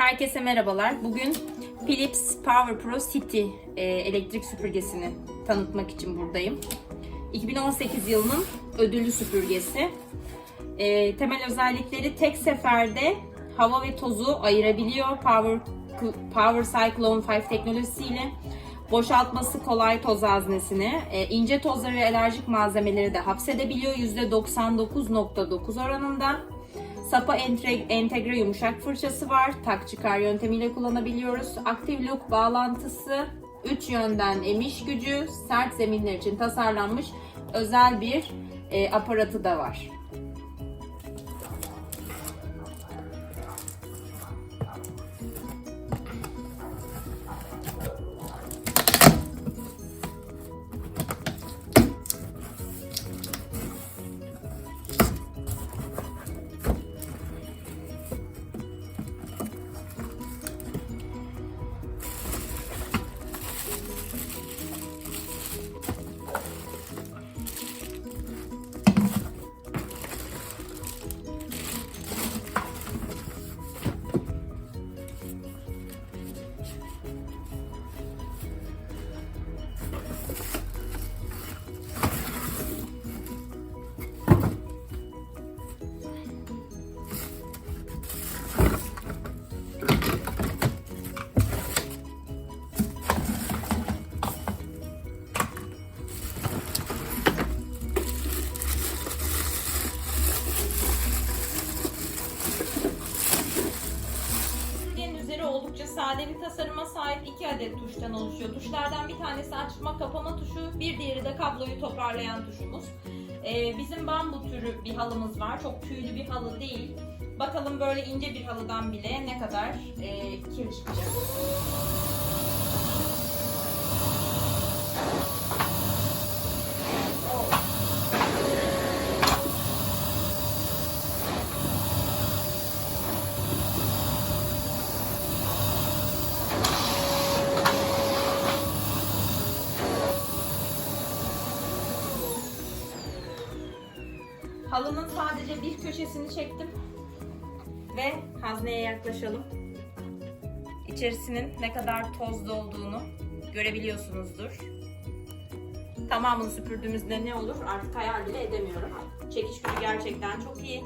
Herkese merhabalar. Bugün Philips Power Pro City e, elektrik süpürgesini tanıtmak için buradayım. 2018 yılının ödüllü süpürgesi. E, temel özellikleri tek seferde hava ve tozu ayırabiliyor. Power Power Cyclone 5 teknolojisiyle boşaltması kolay toz haznesini, e, ince tozları ve alerjik malzemeleri de hapsedebiliyor %99.9 oranında. Sapa entegre, yumuşak fırçası var. Tak çıkar yöntemiyle kullanabiliyoruz. Active Look bağlantısı, 3 yönden emiş gücü, sert zeminler için tasarlanmış özel bir e, aparatı da var. Adet tuştan oluşuyor. Tuşlardan bir tanesi açma kapama tuşu, bir diğeri de kabloyu toparlayan tuşumuz. Ee, bizim bambu türü bir halımız var. Çok tüylü bir halı değil. Bakalım böyle ince bir halıdan bile ne kadar e, kir çıkacak. Halının sadece bir köşesini çektim ve hazneye yaklaşalım. İçerisinin ne kadar tozlu olduğunu görebiliyorsunuzdur. Tamamını süpürdüğümüzde ne olur artık hayal bile edemiyorum. Çekiş gücü gerçekten çok iyi.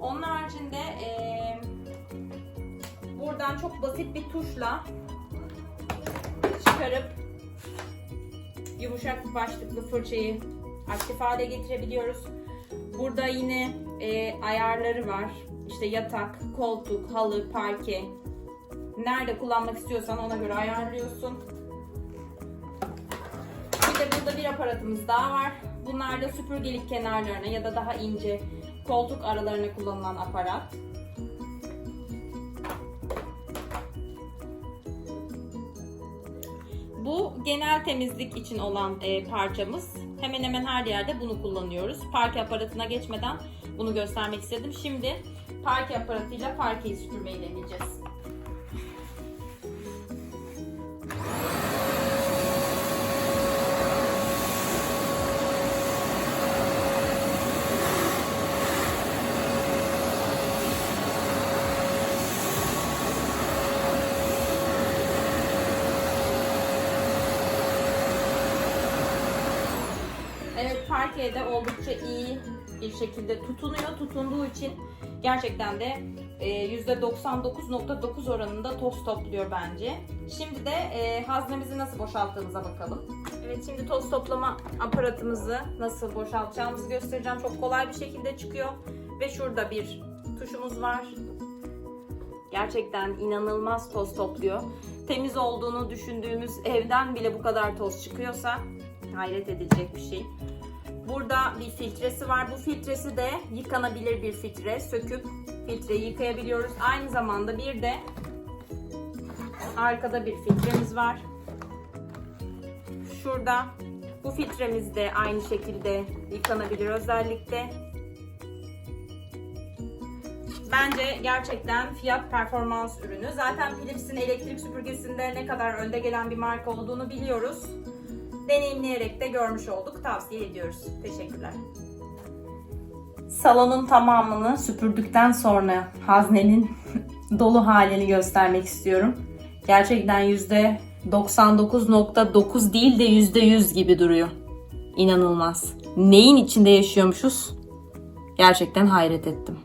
Onun haricinde eee, buradan çok basit bir tuşla çıkarıp yumuşak başlıklı fırçayı aktif hale getirebiliyoruz. Burada yine e, ayarları var. İşte yatak, koltuk, halı, parke. Nerede kullanmak istiyorsan ona göre ayarlıyorsun. Bir de burada bir aparatımız daha var. Bunlar da süpürgelik kenarlarına ya da daha ince koltuk aralarına kullanılan aparat. Bu genel temizlik için olan e, parçamız. Hemen hemen her yerde bunu kullanıyoruz. Parke aparatına geçmeden bunu göstermek istedim. Şimdi parke aparatıyla parkeyi süpürmeyi deneyeceğiz. Evet parkeye de oldukça iyi bir şekilde tutunuyor. Tutunduğu için gerçekten de e, %99.9 oranında toz topluyor bence. Şimdi de e, haznemizi nasıl boşalttığımıza bakalım. Evet şimdi toz toplama aparatımızı nasıl boşaltacağımızı göstereceğim. Çok kolay bir şekilde çıkıyor. Ve şurada bir tuşumuz var. Gerçekten inanılmaz toz topluyor. Temiz olduğunu düşündüğümüz evden bile bu kadar toz çıkıyorsa hayret edilecek bir şey. Burada bir filtresi var. Bu filtresi de yıkanabilir bir filtre. Söküp filtreyi yıkayabiliyoruz. Aynı zamanda bir de arkada bir filtremiz var. Şurada bu filtremiz de aynı şekilde yıkanabilir özellikle. Bence gerçekten fiyat performans ürünü. Zaten Philips'in elektrik süpürgesinde ne kadar önde gelen bir marka olduğunu biliyoruz. Deneyimleyerek de görmüş olduk. Tavsiye ediyoruz. Teşekkürler. Salonun tamamını süpürdükten sonra haznenin dolu halini göstermek istiyorum. Gerçekten yüzde 99.9 değil de yüzde 100 gibi duruyor. İnanılmaz. Neyin içinde yaşıyormuşuz? Gerçekten hayret ettim.